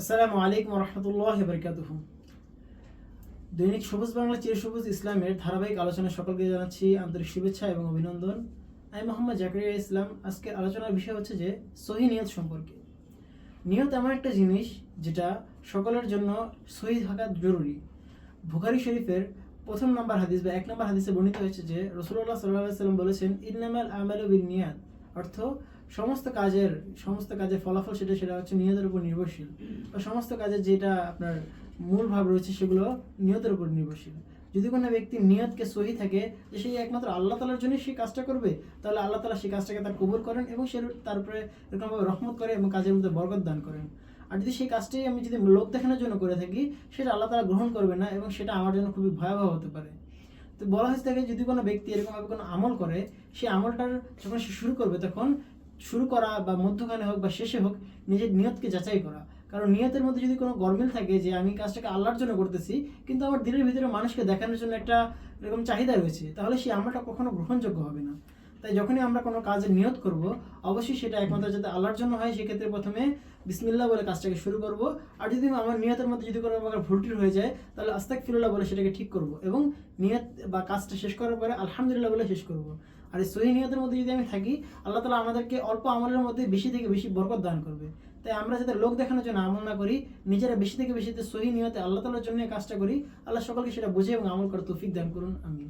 আসসালামু আলাইকুম রহমতুল্লাহ বরকাতুহ দৈনিক সবুজ বাংলা চির সবুজ ইসলামের ধারাবাহিক আলোচনা সকলকে জানাচ্ছি আন্তরিক শুভেচ্ছা এবং অভিনন্দন। আমি মোহাম্মদ জাকরিয়া ইসলাম। আজকের আলোচনার বিষয় হচ্ছে যে, সহি নিয়ত সম্পর্কে। নিয়ত এমন একটা জিনিস যেটা সকলের জন্য সহি থাকা জরুরি। বুখারি শরীফের প্রথম নম্বর হাদিস বা এক নম্বর হাদিসে বর্ণিত হয়েছে যে রসুল্লাহ সাল্লাহ সাল্লাম বলেছেন, ইন্নামাল আমাল বিন নিয়াত অর্থ সমস্ত কাজের সমস্ত কাজের ফলাফল সেটা সেটা হচ্ছে নিয়তের উপর নির্ভরশীল। বা সমস্ত কাজের যেটা আপনার মূল ভাব রয়েছে, সেগুলো নিয়তের উপর নির্ভরশীল। যদি কোনো ব্যক্তি নিয়তকে সহি থাকে, যে সেই একমাত্র আল্লাহ তালার জন্য সেই কাজটা করবে, তাহলে আল্লাহ তালা সেই কাজটাকে তার কবুল করেন এবং সে তারপরে এরকমভাবে রহমত করে এবং কাজের মধ্যে বরকত দান করেন। আর যদি সেই কাজটাই আমি যদি লোক দেখানোর জন্য করে থাকি, সেটা আল্লাহ তালা গ্রহণ করবে না এবং সেটা আমার জন্য খুবই ভয়াবহ হতে পারে। তো বলা হয়েছে থাকে, যদি কোনো ব্যক্তি এরকমভাবে কোনো আমল করে সেই আমলটার যখন সে শুরু করবে তখন শুরু করা বা মধ্যখানে হোক বা শেষে হোক, নিজের নিয়তকে যাচাই করা। কারণ নিয়তের মধ্যে যদি কোনো গরমিল থাকে যে আমি কাজটাকে আল্লাহর জন্য করতেছি, কিন্তু আমার দিনের ভিতরে মানুষকে দেখানোর জন্য একটা এরকম চাহিদা রয়েছে, তাহলে সেই আমলটা কখনো গ্রহণযোগ্য হবে না। তাই যখনই আমরা কোনো কাজে নিয়ত করব, অবশ্যই সেটা একমাত্র যাতে আল্লাহর জন্য হয়, সেক্ষেত্রে প্রথমে বিসমিল্লাহ বলে কাজটাকে শুরু করব। আর যদি আমার নিয়তের মধ্যে যদি কোনো প্রকার ভুলটির হয়ে যায়, তাহলে আস্তাক ফিরুল্লাহ বলে সেটাকে ঠিক করব এবং নিয়ত বা কাজটা শেষ করার পরে আলহামদুলিল্লাহ বলে শেষ করব। আর এই সহি নিয়তের মধ্যে যদি আমি থাকি, আল্লাহ তালা আমাদেরকে অল্প আমলের মধ্যে বেশি থেকে বেশি বরকত দান করবে। তাই আমরা যাতে লোক দেখানোর জন্য আমল না করি, নিজেরা বেশি থেকে বেশি সহি নিয়তে আল্লাহ তালার জন্য কাজটা করি, আল্লাহ সকলকে সেটা বুঝে এবং আমল করার তৌফিক দান করুন আমি